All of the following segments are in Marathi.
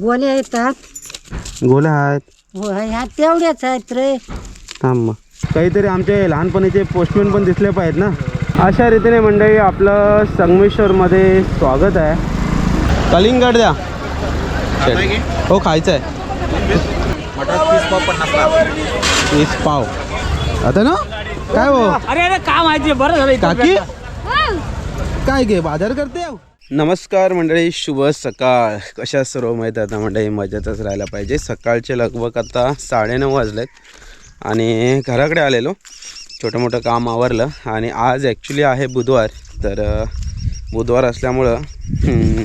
गोल्या येतात. गोल्या आहेत. हो ह्या तेवढ्याच आहेत रे. थांब काहीतरी आमचे लहानपणीचे पोस्टमॅन पण दिसले पाहिजेत ना. अशा रीतीने मंडळी आपलं संगमेश्वरमध्ये स्वागत आहे. कलिंगड द्या. हो खायचं आहे तीस पाव. आता ना? काय हो? अरे अरे का माहिती बरं झालं काकी? काय घे बाजार करते हो? नमस्कार मंडळी शुभ सकाळ. कशा सर्व माहीत आता मंडळी? मजेतच राहायला पाहिजे. सकाळचे लगभग आता साडेनऊ वाजलेत आणि घराकडे आलेलो. छोटं मोठं काम आवरलं आणि आज ॲक्च्युली आहे बुधवार. तर बुधवार असल्यामुळं हम्म,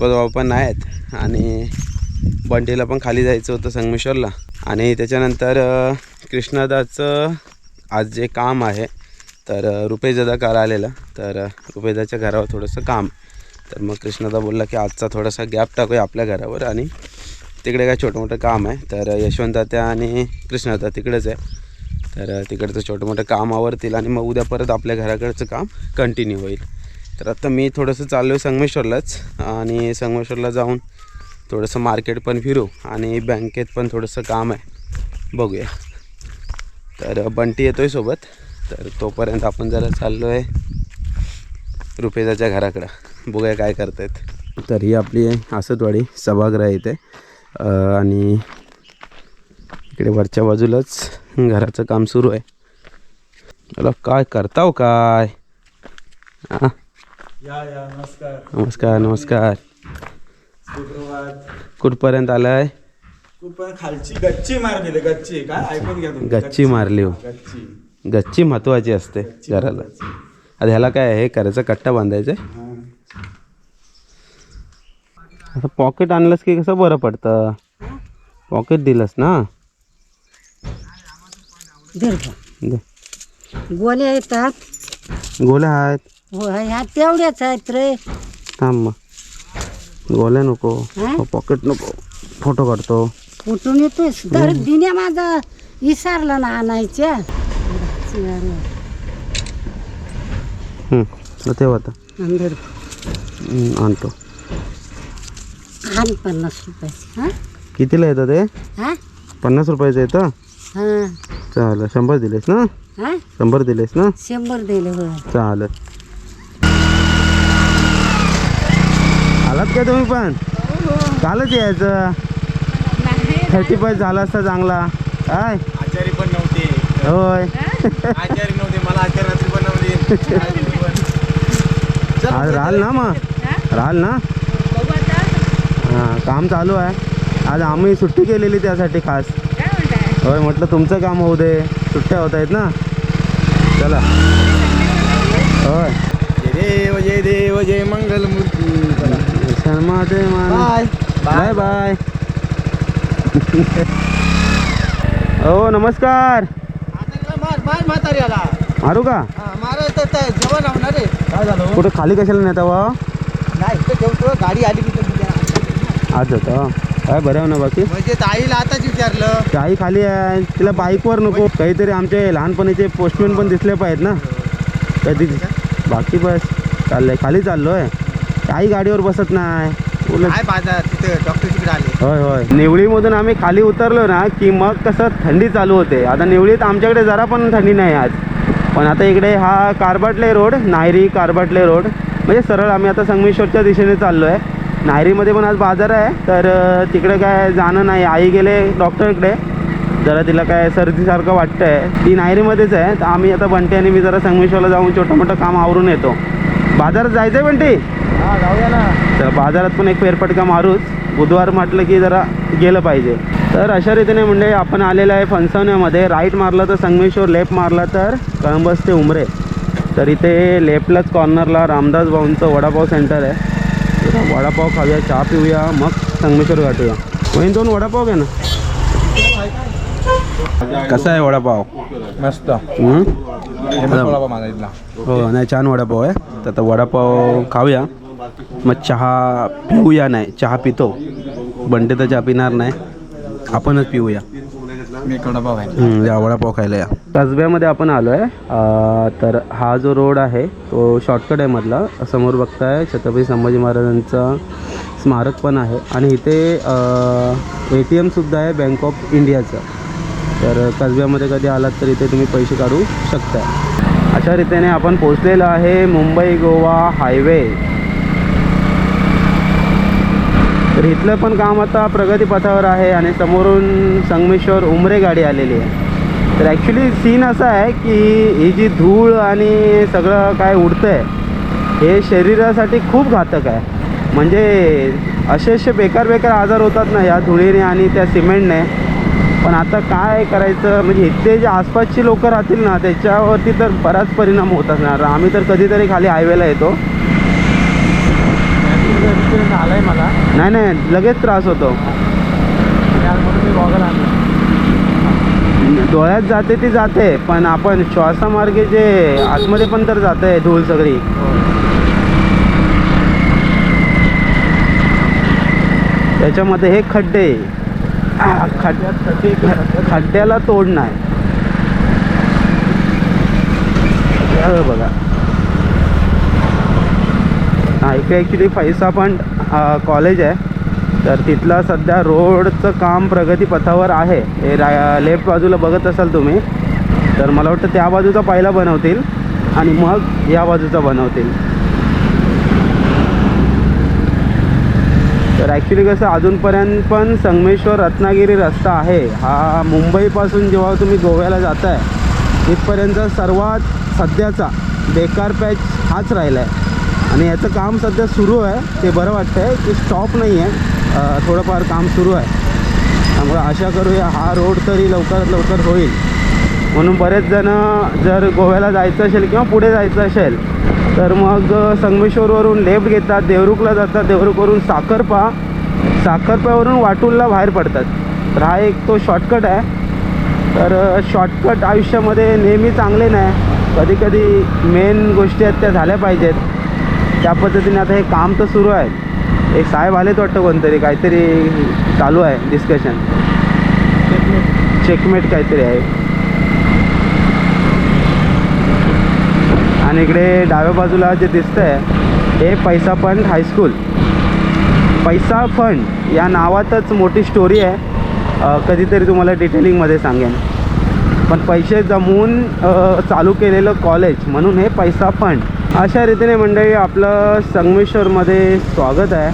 बाबा पण आहेत आणि बंटीला पण खाली जायचं होतं संगमेश्वरला. आणि त्याच्यानंतर कृष्णादाचं आज जे काम आहे तर अ, रुपेशदादा काल आलेला. तर रुपेदाच्या घरावर थोडंसं काम. तर मग कृष्णदा बोलला की आजचा थोडासा गॅप टाकूया आपल्या घरावर आणि तिकडे काय छोटं मोठं काम आहे. तर यशवंत यशवंतदात्या आणि कृष्णदा तिकडेच आहे. तर तिकडचं छोटं मोठं काम आवरतील आणि मग उद्या परत आपल्या घराकडचं काम कंटिन्यू होईल. तर आता मी थोडंसं चाललो आहे संगमेश्वरलाच आणि संगमेश्वरला जाऊन थोडंसं मार्केट पण फिरू आणि बँकेत पण थोडंसं काम आहे. बघूया. तर बंटी येतो आहे सोबत. तर तोपर्यंत आपण जरा चाललो आहे रुपेदाच्या घराकडं. बघूया काय करतायत. तर ही आपली आसतवाडी सभागृह इथे. आणि इकडे वरच्या बाजूलाच घराचं काम सुरू आहे. मला काय करताव काय? हां नमस्कार. नमस्कार कुठपर्यंत आलाय? कुठपर्यंत? खालची गच्ची मारलेली गच्ची. काय? ऐकून घ्या गच्ची मारली हो. गच्ची. गच्ची महत्वाची असते घराला. आता ह्याला काय आहे? करायचं कट्टा बांधायचं हा. असं पॉकेट आणलंस की कसं बरं पडतं? पॉकेट दिलंस ना. दे. गोल्या येतात. गोल्या आहेत. हो ह्या तेवढ्याच आहेत रे. थांब मग. गोल्या नको हा? पॉकेट नको. फोटो काढतो. कुठून येतोस तर दिन्या माझा विसरला ना आणायच्या. हं, तेव्हा आता अंदर हं, आणतो. आण पन्नास रुपयाची हा? कितीला येतं ते? हा? पन्नास रुपयाचं येतं? हा. चालेल शंभर दिलेस ना? हा? शंभर दिलेस ना? शंभर दिले चालेल. आलात काय तुम्ही पण? कालच यायचं. थर्टी फाय झाला असता चांगला. काय आचारी पण नव्हते. होय. आचारी नव्हते मला आचारी रात्री पण नव्हते आज राहाल ना मग. राहाल ना? हां काम चालू आहे. आज आम्ही सुट्टी केलेली त्यासाठी खास. होय म्हटलं तुमचं काम होऊ दे. सुट्ट्या होत आहेत ना? चला. होय. जय देव जय देव जय मंगल मूर्ती शर्मा ते बाय. Bye bye. हो नमस्कार. मार मार म्हातारी आला. मारू का? तर जेवण होणार रे काय झालं कुठं खाली कशाला नेता वा नाही इथं जेवतो गाडी आली तर आज जातो काय बरं आहे ना बाकी? म्हणजे ताईला आताच विचारलं. आई खाली आहे. तिला बाईकवर नको. काहीतरी आमचे लहानपणीचे पोस्टमॅन पण दिसले पाहिजेत ना. कधी बाकी बस. चाललंय. खाली चाललोय. काही गाडीवर बसत नाही. काय बाजार तिथे डॉक्टर तिकडे आले. होय होय. निवळीमधून आम्ही खाली उतरलो ना की मग कसं थंडी चालू होते. आता निवळीत आमच्याकडे जरा पण थंडी नाही आज. पण आता इकडे हा कारबाटले रोड नायरी कारबाटले रोड. म्हणजे सरळ आम्ही आता संगमेश्वरच्या दिशेने चाललो आहे नायरीमध्ये पण आज बाजार आहे तर तिकडे काय जाणं नाही. आई गेले डॉक्टरकडे जरा तिला काय सर्दीसारखं वाटतं आहे ती नायरीमध्येच आहे. तर आम्ही आता बंटी आणि मी जरा संगमेश्वरला जाऊन छोटं मोठं काम आवरून येतो. बाजारात जायचं आहे बंटी? तर बाजारात पण एक फेरफटका मारूच. बुधवार म्हटलं की जरा गेलं पाहिजे. तर अशा रीतीने म्हणजे आपण आलेलं आहे फणसवण्यामध्ये. राईट मारलं तर संगमेश्वर लेफ्ट मारला तर कळंबस ते उमरे. तर इथे लेफ्टलाच कॉर्नरला रामदास भाऊंचं वडापाव सेंटर आहे. तर वडापाव खाऊया चहा पिऊया मग संगमेश्वर गाठूया वहीन दोन वडापाव घ्या ना. कसा आहे वडापाव? मस्त. हो नाही छान वडापाव आहे. तर आता वडापाव खाऊया. मग चहा पिऊया नाही चहा पितो. बंटे तर चहा पिणार नाही. आपणच पिऊया. मी वडापाव या वडापाव खायला या. कसब्यामध्ये आपण आलो आहे तर हा जो रोड आहे तो शॉर्टकट आहे मधला. समोर बघताय छत्रपती संभाजी महाराजांचा स्मारक पण आहे. आणि इथे ए टी एमसुद्धा आहे बँक ऑफ इंडियाचं तर कसब्यामध्ये कधी आलात तर इथे तुम्ही पैसे काढू शकता अशा रीतीने आपण पोचलेलो आहे मुंबई गोवा हायवे. तर इथलं पण काम आता प्रगतीपथावर आहे आणि समोरून संगमेश्वर उमरे गाडी आलेली आहे. तर ॲक्च्युली सीन असा आहे की ही जी धूळ आणि सगळं काय उडतं आहे हे शरीरासाठी खूप घातक आहे. म्हणजे असे असे बेकार बेकार आजार होतात ना या धुळीने आणि त्या सिमेंटने. पण आता काय करायचं? म्हणजे इथे जे आसपासची लोकं राहतील ना त्याच्यावरती तर बराच परिणाम होत असणार. आम्ही तर कधीतरी खाली हायवेला येतो. आलाय मला. नाही नाही लगेच त्रास होतो. मी गॉगल आणला. डोळ्यात जाते ती जाते पण आपण श्वासामार्गे जे आतमध्ये पण तर जाते धूळ सगळी. त्याच्यामध्ये हे खड्डे. खड्ड्यात खड्ड्याला तोड नाही. हे बघा. इथे ॲक्च्युली फैसा पण कॉलेज आहे. तर तिथलं सध्या रोडचं काम प्रगतीपथावर आहे. हे रा लेफ्ट बाजूला बघत असाल तुम्ही तर मला वाटतं त्या बाजूचा पहिला बनवतील आणि मग या बाजूचा बनवतील. तर ॲक्च्युली कसं अजूनपर्यंत पण संगमेश्वर रत्नागिरी रस्ता आहे. हा मुंबईपासून जेव्हा तुम्ही गोव्याला जाताय तिथपर्यंत सर्वात सध्याचा बेकार पॅच हाच राहिला आहे आणि याचं काम सध्या सुरू आहे. ते बरं वाटतं आहे की स्टॉप नाही आहे थोडंफार काम सुरू आहे. त्यामुळे आशा करूया हा रोड तरी लवकरात लवकर होईल. म्हणून बरेच जण जर गोव्याला जायचं असेल किंवा पुढे जायचं असेल तर मग संगमेश्वरवरून लेफ्ट घेतात देवरुखला जातात. देवरुखवरून साखरपा साखरप्यावरून वाटूलला बाहेर पडतात. तर हा एक तो शॉर्टकट आहे. तर शॉर्टकट आयुष्यामध्ये नेहमी चांगले नाही. कधी कधी मेन गोष्टी आहेत त्या झाल्या पाहिजेत. त्या पद्धतीने आता हे काम तर सुरू आहे. एक साहेब आलेत वाटतं कोणतरी काहीतरी चालू आहे डिस्कशन चेकमेट काहीतरी आहे. आणि इकडे डाव्या बाजूला जे दिसतंय हे पैसा फंड हायस्कूल पैसा फंड या नावातच मोठी स्टोरी आहे. कधीतरी तुम्हाला डिटेलिंगमध्ये सांगेन. पण पैसे जमवून चालू केलेलं कॉलेज म्हणून हे पैसा फंड. अशा रीतीने मंडळी आपलं संगमेश्वरमध्ये स्वागत आहे.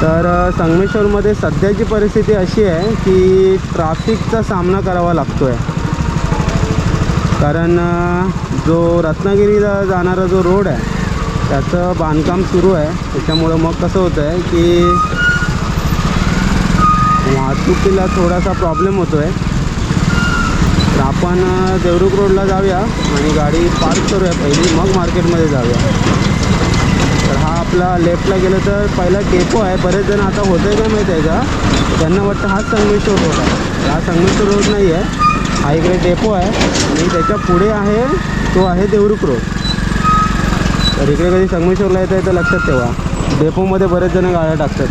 तर संगमेश्वरमध्ये सध्याची परिस्थिती अशी आहे की ट्राफिकचा सामना करावा लागतो आहे कारण जो रत्नागिरीला जाणारा जो रोड आहे त्याचं बांधकाम सुरू आहे. त्याच्यामुळं मग कसं होतं आहे की वाहतुकीला थोडासा प्रॉब्लेम होतो आहे आपण देवरुख रोडला जाऊया आणि गाडी पार्क करूया पहिली मग मार्केटमध्ये जाऊया. तर हा आपला लेफ्टला गेलं तर पहिला डेपो आहे. बरेच जण आता होतं आहे का माहिती आहे का? त्यांना वाटतं हाच संगमेश्वर रोड आहे हा संगमेश्वर रोड नाही आहे. हा इकडे डेपो आहे. आणि त्याच्या पुढे आहे तो आहे देवरुख रोड. तर इकडे कधी संगमेश्वरला येतं आहे तर लक्षात ठेवा. डेपोमध्ये बरेच जण गाड्या टाकतात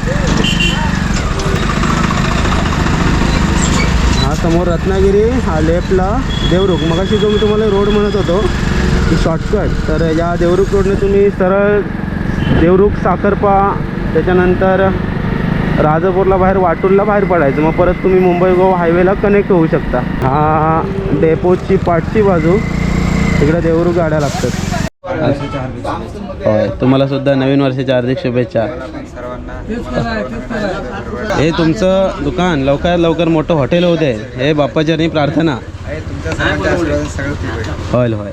हा समोर रत्नागिरी हा लेफ्टला देवरुख. मगाशी जो मी तुम्हाला रोड म्हणत होतो की शॉर्टकट तर या देवरुख रोडने तुम्ही सरळ देवरुख साखरपा त्याच्यानंतर राजापूरला बाहेर वाटूरला बाहेर पडायचं. मग परत तुम्ही मुंबई गोवा हायवेला कनेक्ट होऊ शकता. हा डेपोची पाठची बाजू तिकडे देवरुख गाड्या लागतात. होय तुम्हाला सुद्धा नवीन वर्षाच्या हार्दिक शुभेच्छा. हे तुमचं दुकान लवकरात लवकर मोठं हॉटेल होते हे बाप्पाच्या प्रार्थना. होय होय.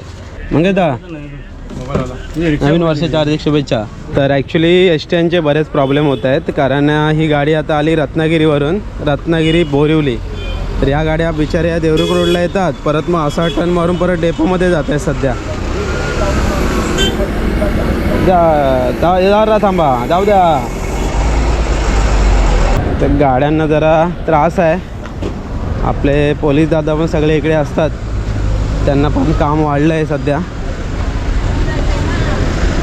मग दा नवीन वर्षाच्या हार्दिक शुभेच्छा. तर ॲक्च्युली एस टी बरेच प्रॉब्लेम होत आहेत कारण ही गाडी आता आली रत्नागिरीवरून रत्नागिरी बोरिवली. तर या गाड्या बिचाऱ्या देवरुख रोडला येतात परत मग असा टर्न मारून परत डेपोमध्ये जात आहेत सध्या. जरा थांबा. जाऊ द्या. तर गाड्यांना जरा त्रास आहे. आपले पोलीस दादा पण सगळे इकडे असतात. त्यांना पण काम वाढलं आहे सध्या.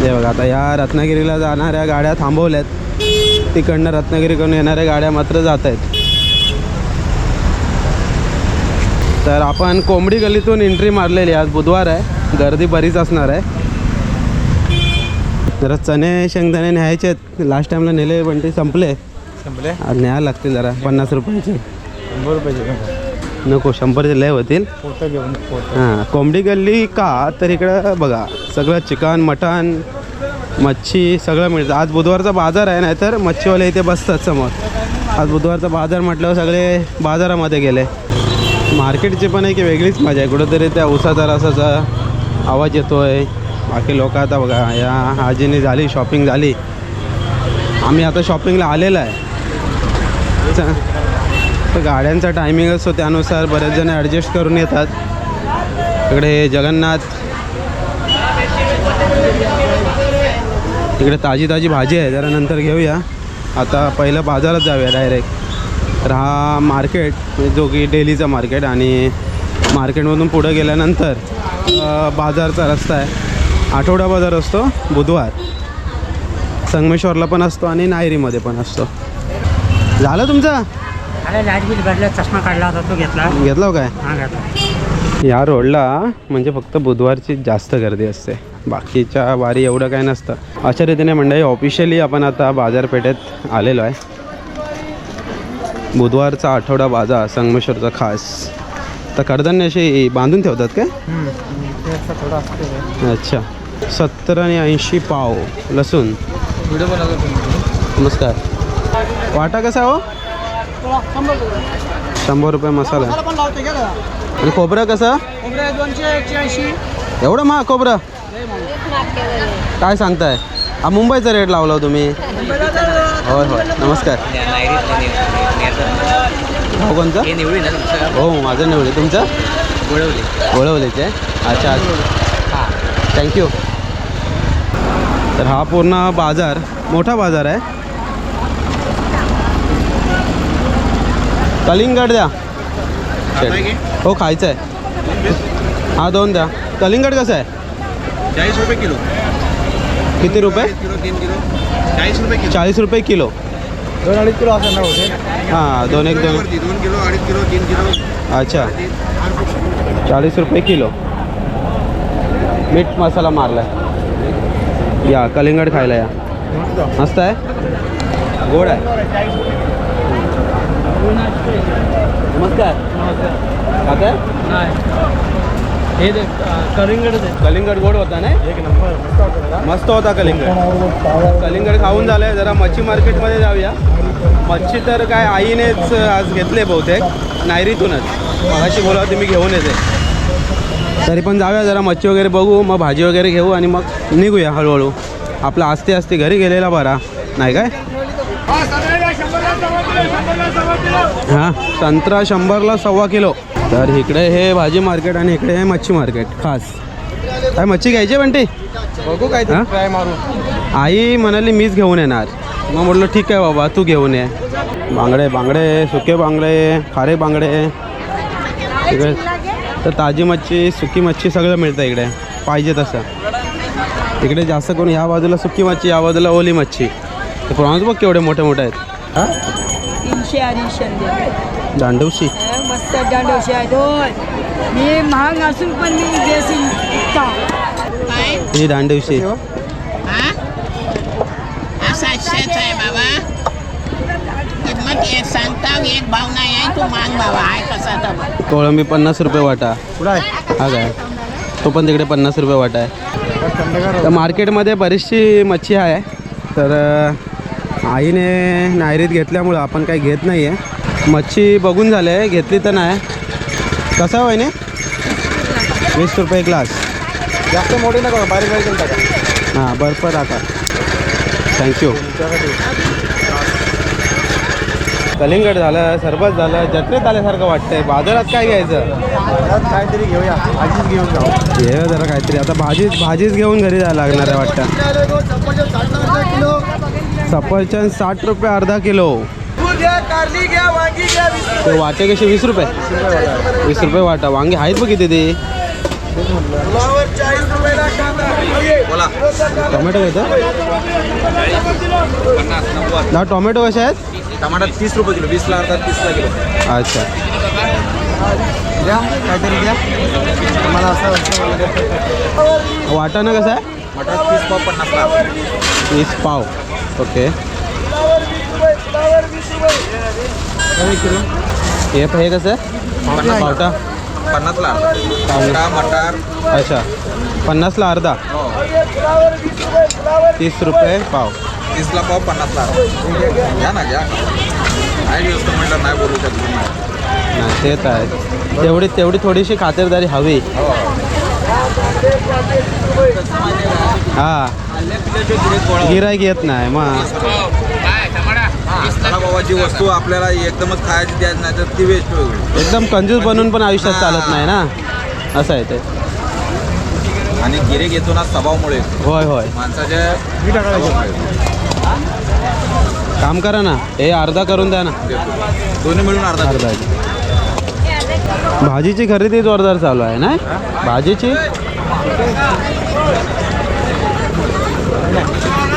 जे बघा आता या रत्नागिरीला जाणाऱ्या गाड्या थांबवल्यात. तिकडनं रत्नागिरीकडून येणाऱ्या गाड्या मात्र जात आहेत. तर आपण कोंबडी गल्लीतून एंट्री मारलेली आज बुधवार आहे. गर्दी बरीच असणार आहे. जरा चणे शेंगदाणे न्यायचे आहेत. लास्ट टाईमला नेले पण ते संपले. संपले? आज न्यायला लागतील जरा पन्नास रुपयाचे. शंभर रुपयाचे नको शंभरचे लय होतील. हां कोंबडी गल्ली का? तर इकडं बघा सगळं चिकन मटण मच्छी सगळं मिळतं. आज बुधवारचा बाजार आहे नाहीतर मच्छीवाले इथे बसतात समोर. आज बुधवारचा बाजार म्हटल्यावर सगळे बाजारामध्ये गेले. मार्केटची पण एक वेगळीच मजा आहे. कुठंतरी त्या उसाचा रसाचा आवाज येतोय. बाकी लोक आता बघा या आजीने झाली शॉपिंग झाली. आम्ही आता शॉपिंगला आलेलं आहे. तर गाड्यांचा टायमिंग असतो त्यानुसार बरेच जण ॲडजस्ट करून येतात. इकडे जगन्नाथ. इकडे ताजी ताजी भाजी आहे जरा नंतर घेऊया. आता पहिलं बाजारात जाऊया डायरेक्ट तर हा मार्केट जो की डेलीचा मार्केट आणि मार्केटमधून पुढं गेल्यानंतर बाजारचा रस्ता आहे. आठवडा बाजार असतो बुधवार. संगमेश्वरला पण असतो आणि नायरीमध्ये पण असतो. झालं तुमचं? अरे लाइट बिल भरलं चष्मा काढला होता तो घेतला? घेतला हो काय? हा घेतला. या रोडला म्हणजे फक्त बुधवारची जास्त गर्दी असते. बाकीच्या वारी एवढं काय नसतं. अशा रीतीने मंडळी ऑफिशियली आपण आता बाजारपेठेत आलेलो आहे. बुधवारचा आठवडा बाजार संगमेश्वरचा खास. तर कडधान्य अशी बांधून ठेवतात काय? थोडं असते. अच्छा. सत्तर आणि ऐंशी पाव लसूण. व्हिडिओ नमस्कार. वाटा कसा हो? शंभर रुपये. मसाला. आणि खोबरं कसं? एवढं महाग खोबरं? काय सांगताय? हा मुंबईचा रेट लावला हो तुम्ही. होय होय. नमस्कार. भाऊ कोणचं हो माझं निवडे तुमचं? गोळवलीचे अच्छा. थँक्यू तर हा पूर्ण बाजार मोठा बाजार आहे. कलिंगड द्या. हो खायचं आहे हा दोन द्या. कलिंगड कसं आहे? चाळीस रुपये किलो. किती रुपये? किलो तीन किलो. चाळीस रुपये किलो. चाळीस रुपये किलो. दोन अडीच किलो असं ना होते. हां दोन एक दोन. दोन किलो अडीच किलो तीन किलो. अच्छा. चाळीस रुपये किलो. मीठ मसाला मारला आहे या कलिंगड खायला या. मस्त आहे? गोड आहे. नमस्कार खाताय हे आहे कलिंगड गोड होता नाही? एक नंबर. मस्त मस्त होता कलिंगड. कलिंगड खाऊन झालंय जरा मच्छी मार्केटमध्ये जाऊया. मच्छी तर काय आईनेच आज घेतले बहुतेक. नायरीतूनच. मगाशी बोला होती मी घेऊन येते. तरी पण जाऊया जरा मच्छी वगैरे बघू मग भाजी वगैरे घेऊ आणि मग निघूया हळूहळू. आपला असते असते घरी गेलेला बरा. नाही काय? हां संत्रा शंभरला सव्वा किलो. तर इकडे हे भाजी मार्केट आणि इकडे हे मच्छी मार्केट. खास. काय मच्छी घ्यायची बंटी? बघू काय? ट्राय मारू. आई म्हणाली मीच घेऊन येणार. मग म्हटलं ठीक आहे बाबा तू घेऊन ये. बांगडे बांगडे सुके बांगडे खारे बांगडे. इकडे. तर ताजी मच्छी सुकी मच्छी सगळं मिळतं इकडे. पाहिजे तसं. इकडे जास्त करून ह्या बाजूला सुकी मच्छी या बाजूला ओली मच्छी. ते प्रॉन्स बघ केवढे मोठे मोठे आहेत. हां? तीनशे अडीचशे दांडवशी. मस्त दांडवशे आहे. दोन मी महाग असून पण मी ही दांडवशी. हा सातशेच आहे बाबा. एक सांगता एक भाव नाही आहे तू मान बाबा आहे कसा तर कोळंबी पन्नास रुपये वाटा. कुठं आहे? हा काय? तो पण तिकडे पन्नास रुपये वाटा आहे. तर मार्केटमध्ये बरीचशी मच्छी आहे. तर अ, आईने नायरीत घेतल्यामुळं आपण काही घेत नाही आहे मच्छी बघून झाले आहे घेतली तर नाही. कसा होय ने वीस रुपये ग्लास जास्त मोठी नका बारीक बारीक टाका. हां बर्फ टाका थँक्यू कलिंगड झालं सरबत झालं जत्रेत आल्यासारखं वाटतंय. बाजारात काय घ्यायचं? काहीतरी घेऊया. आजीच घेऊन जाऊ. घे जरा काहीतरी. आता भाजीच भाजीच घेऊन घरी जायला लागणार आहे वाटतं. सफरचंद साठ रुपये अर्धा किलो. ते वाटे कसे? वीस रुपये. वीस रुपये वाटा. वांगे आहेत बघ किती ते. टोमॅटो घेतो. ना टोमॅटो कसे आहेत? टमाटर तीस रुपये किलो वीसला अर्धा तीसला किलो. अच्छा. द्या काहीतरी द्या. मला असं वाटतं वाटाणा कसा आहे? मटर तीस पाव पन्नासला वीस पाव. ओके. हे हे कसं आहे? पावटा. पन्नासला पावटा मटार. अच्छा. पन्नासला अर्धा. हो. तीस रुपये पाव. तीसला पाव पन्नासला. घ्या ना घ्या. काय दिवस म्हटलं नाही बोलू शकत नाही नाही ते तर आहे. तेवढी तेवढी थोडीशी खातिरदारी हवी. हो. गिरायक येत नाही मग. चला बाबा जी वस्तू आपल्याला एकदमच खायची द्यायची नाही तर ती वेस्ट होईल. एकदम कंजूस बनून पण आयुष्यात चालत नाही ना? असं आहे ते. आणि गिरे घेतो ना स्वभावमुळे. होय होय. माणसाच्या. काम करा ना. हे अर्धा करून द्या ना. दोन्ही मिळून अर्धा अर्धा. भाजीची खरेदी जोरदार चालू आहे ना? भाजीची?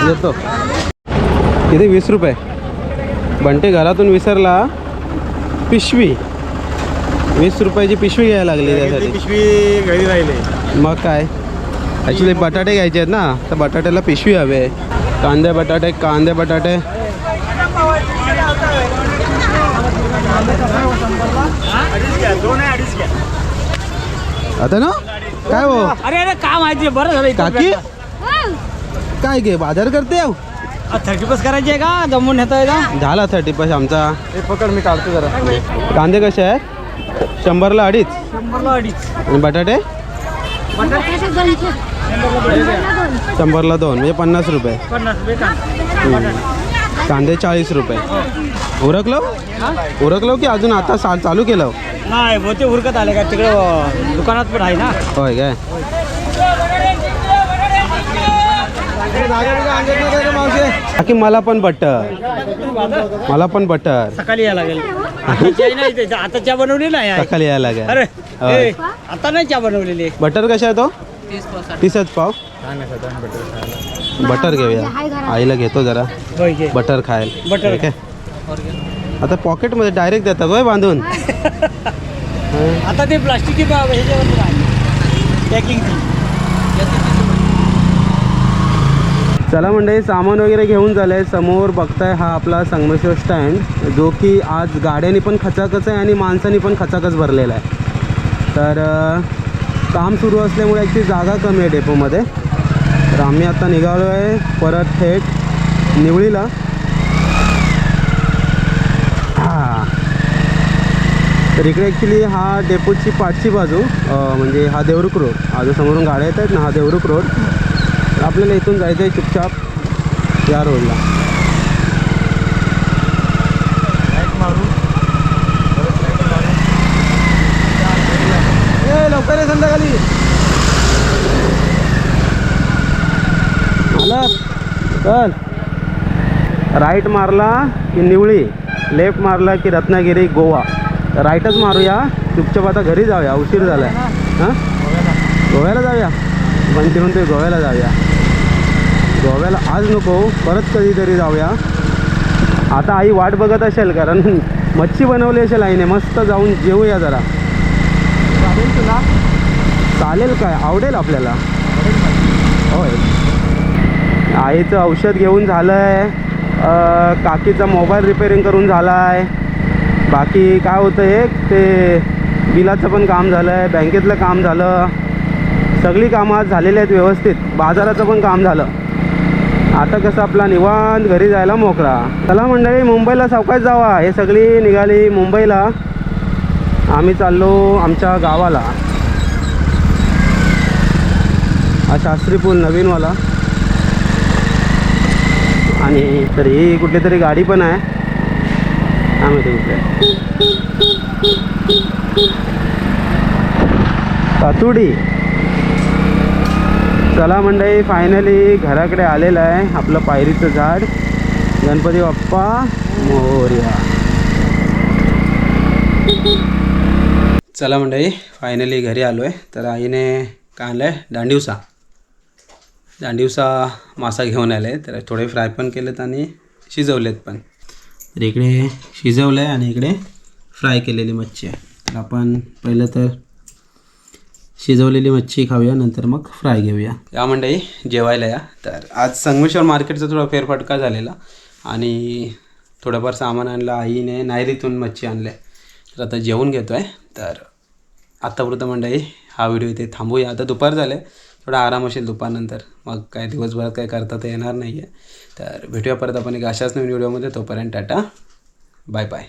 येतो. किती? वीस रुपये. बंटे घरातून विसरला. पिशवी. वीस रुपयाची पिशवी घ्यायला लागली त्यासाठी. पिशवी घरी राहिले. मग काय? ॲक्च्युली बटाटे घ्यायचे आहेत ना. तर बटाट्याला पिशवी हवे कांदे बटाटे कांदे बटाटे. आता ना? काय हो? अरे अरे काम माहिती बरं झालं काकी? काय घे बाजार करते हो? थर्टी बस करायची आहे का? जमून नेता येतं झाला थर्टी पाच आमचा. हे पकड मी काढतो जरा. कांदे कसे आहेत? शंभरला अडीच. शंभरला अडीच. आणि बटाटे? दोनशे शंभरला दोन. म्हणजे पन्नास रुपये. पन्नास रुपये का कांदे चाळीस रुपये. उरकलो उरकलो की अजून आता सा चालू केलं? नाही बहुते उरकत आले का तिकडं दुकानात पण आहे ना. होय काय? बाकी मला पण बटर. मला पण बटर. सकाळी यायला लागेल. आता चहा नाही बनवलेला आहे सकाळी यायला अरे लागेल. ए, आता नाही चहा बनवलेली. बटर कशा आहे तो? तीसच पाव बटर घेऊया. आईला घेतो जरा. बटर खायला. बटर. ठीक आहे. आता पॉकेटमध्ये डायरेक्ट देतात होय बांधून. आता ते प्लास्टिकची आहे पॅकिंगची चला मंडळी सामान वगैरे घेऊन झालंय. समोर बघताय हा आपला संगमेश्वर स्टँड जो की आज गाड्यांनी पण खचाखच आहे आणि माणसांनी पण खचाखच भरलेला आहे. तर काम सुरू असल्यामुळे ॲक्च्युली जागा कमी आहे डेपोमध्ये तर आम्ही आता निघालो आहे परत थेट निवळीला. हां. तर इकडे ॲक्च्युली हा डेपोची पाठची बाजू म्हणजे हा देवरुख रोड आज समोरून गाड्या येत आहेत ना हा देवरुख रोड आपल्याला इथून जायचं आहे चुपचाप या रोडला ए, लवकर ये संध्याकाळी आला चल. राईट मारला की निवळी लेफ्ट मारला की रत्नागिरी गोवा. राईटच मारूया चुपचाप आता घरी जाऊया उशीर झाला आहे हां? गोव्याला जाऊया? बनते म्हणते गोव्याला जाऊया. गोव्याला आज नको परत कधीतरी जाऊया. आता आई वाट बघत असेल कारण मच्छी बनवली असेल आईने मस्त जाऊन जेवूया जरा. चालेल काय? आवडेल आपल्याला. होय. आईचं औषध घेऊन झालं आहे काकीचा मोबाईल रिपेरिंग करून झाला आहे बाकी काय होतं हे ते बिलाचं पण काम झालं आहे बँकेतलं काम झालं. सगळी कामं आज झालेली आहेत व्यवस्थित. बाजाराचं पण काम झालं. आता कसं आपला निवांत घरी जायला मोकळा. चला मंडळी मुंबईला सावकाश जावा. हे सगळी निघाली मुंबईला. आम्ही चाललो आमच्या गावाला. हा शास्त्री पूल नवीनवाला. आणि तर ही कुठली तरी गाडी पण आहे. आम्ही कुठे तातुडी चला मंडळी फायनली घराकडे आलेलं आहे. आपलं पायरीचं झाड. गणपती बाप्पा मोर्या. चला मंडळी फायनली घरी आलो आहे तर आईने काय आणलं आहे दांडिवसा. दांडिवसा मासा घेऊन आले तर थोडे फ्राय पण केलेत आणि शिजवलेत पण. तर इकडे शिजवलं आहे आणि इकडे फ्राय केलेली मच्छी आहे. तर आपण पहिलं तर शिजवलेली मच्छी खाऊया नंतर मग फ्राय घेऊया. या मंडळी जेवायला या. तर आज संगमेश्वर मार्केटचा थोडा फेरफटका झालेला आणि थोडंफार सामान आणलं आईने नायरीतून मच्छी आणले. तर आता जेवून घेतो आहे तर आत्तापुरतं मंडळी हा व्हिडिओ इथे थांबूया. आता दुपार झालं. आहे थोडा आराम असेल दुपारनंतर. मग काय दिवसभरात काय करता तर येणार नाही आहे तर भेटूया परत आपण एक अशाच नवीन व्हिडिओमध्ये. तोपर्यंत टाटा. Bye bye.